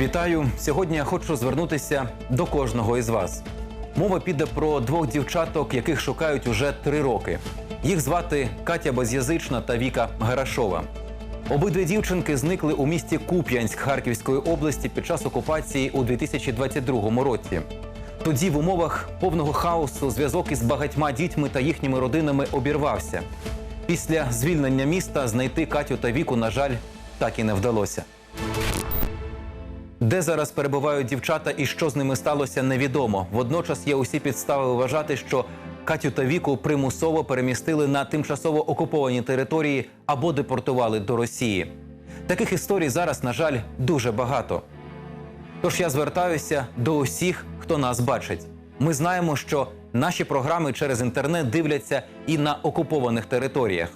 Вітаю! Сьогодні я хочу звернутися до кожного із вас. Мова піде про двох дівчаток, яких шукають уже три роки. Їх звати Катя Безязична та Віка Гарашова. Обидві дівчинки зникли у місті Куп'янськ Харківської області під час окупації у 2022 році. Тоді в умовах повного хаосу зв'язок із багатьма дітьми та їхніми родинами обірвався. Після звільнення міста знайти Катю та Віку, на жаль, так і не вдалося. Де зараз перебувають дівчата і що з ними сталося, невідомо. Водночас є усі підстави вважати, що Катю та Віку примусово перемістили на тимчасово окуповані території або депортували до Росії. Таких історій зараз, на жаль, дуже багато. Тож я звертаюся до усіх, хто нас бачить. Ми знаємо, що наші програми через інтернет дивляться і на окупованих територіях.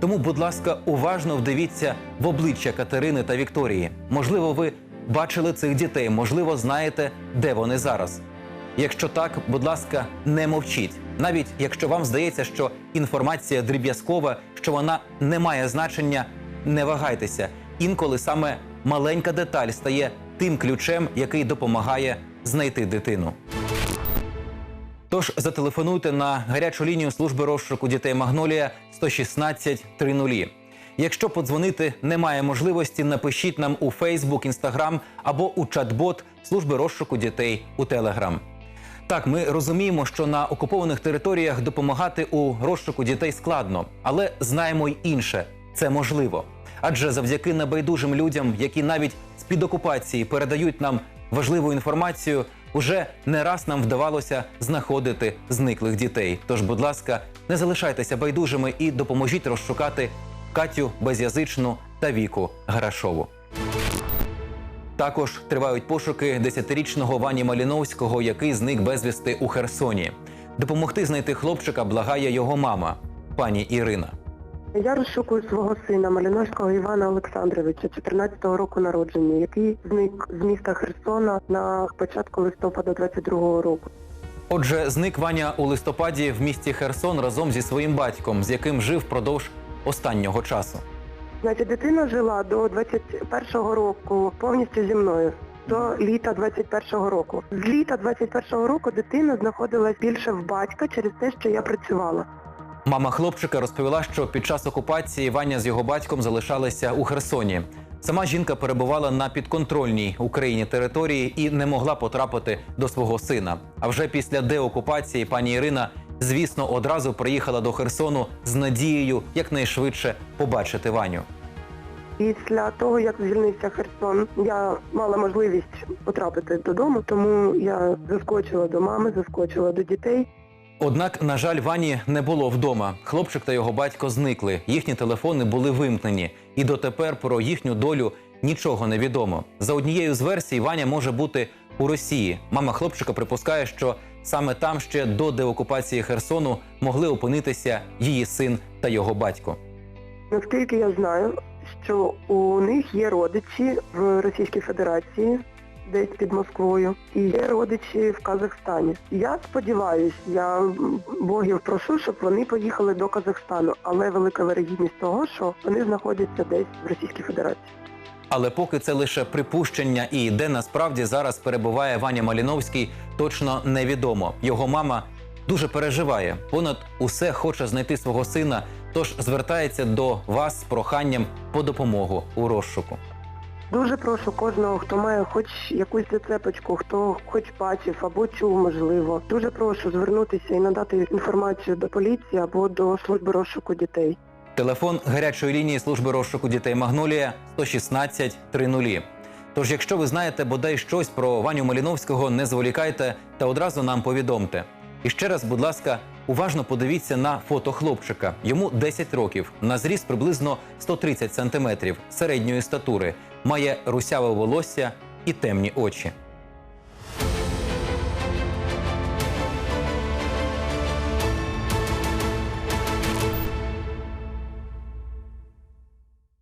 Тому, будь ласка, уважно вдивіться в обличчя Катерини та Вікторії. Можливо, ви бачили цих дітей, можливо, знаєте, де вони зараз. Якщо так, будь ласка, не мовчіть. Навіть якщо вам здається, що інформація дріб'язкова, що вона не має значення, не вагайтеся. Інколи саме маленька деталь стає тим ключем, який допомагає знайти дитину. Тож зателефонуйте на гарячу лінію служби розшуку дітей Магнолія 116 30. Якщо подзвонити немає можливості, напишіть нам у Фейсбук, Інстаграм або у чат-бот служби розшуку дітей у Телеграм. Так, ми розуміємо, що на окупованих територіях допомагати у розшуку дітей складно, але знаємо й інше це можливо. Адже завдяки небайдужим людям, які навіть з під окупації передають нам важливу інформацію, уже не раз нам вдавалося знаходити зниклих дітей. Тож, будь ласка, не залишайтеся байдужими і допоможіть розшукати Катю Безязичну та Віку Гарашову. Також тривають пошуки десятирічного Вані Маліновського, який зник безвісти у Херсоні. Допомогти знайти хлопчика благає його мама, пані Ірина. Я розшукую свого сина Маліновського Івана Олександровича, 14-го року народження, який зник з міста Херсона на початку листопада 22-го року. Отже, зник Ваня у листопаді в місті Херсон разом зі своїм батьком, з яким жив впродовж останнього часу. Значить, дитина жила до 21-го року повністю зі мною. До літа 21-го року. З літа 21-го року дитина знаходилась більше в батька через те, що я працювала. Мама хлопчика розповіла, що під час окупації Ваня з його батьком залишалися у Херсоні. Сама жінка перебувала на підконтрольній Україні території і не могла потрапити до свого сина. А вже після деокупації пані Ірина, звісно, одразу приїхала до Херсону з надією якнайшвидше побачити Ваню. Після того, як звільнився Херсон, я мала можливість потрапити додому, тому я заскочила до мами, заскочила до дітей. Однак, на жаль, Вані не було вдома. Хлопчик та його батько зникли. Їхні телефони були вимкнені, і дотепер про їхню долю нічого не відомо. За однією з версій, Ваня може бути у Росії. Мама хлопчика припускає, що саме там ще до деокупації Херсону могли опинитися її син та його батько. Наскільки я знаю, що у них є родичі в Російській Федерації, десь під Москвою, і є родичі в Казахстані. Я сподіваюся, я богів прошу, щоб вони поїхали до Казахстану, але велика вирогідність того, що вони знаходяться десь в Російській Федерації. Але поки це лише припущення, і де насправді зараз перебуває Ваня Маліновський, точно невідомо. Його мама дуже переживає. Понад усе хоче знайти свого сина, тож звертається до вас з проханням по допомогу у розшуку. Дуже прошу кожного, хто має хоч якусь зацепочку, хто хоч бачив або чув, можливо. Дуже прошу звернутися і надати інформацію до поліції або до служби розшуку дітей. Телефон гарячої лінії служби розшуку дітей Магнолія 116 30. Тож, якщо ви знаєте бодай щось про Ваню Маліновського, не зволікайте та одразу нам повідомте. І ще раз, будь ласка, уважно подивіться на фото хлопчика. Йому 10 років, на зріст приблизно 130 сантиметрів, середньої статури, має русяве волосся і темні очі.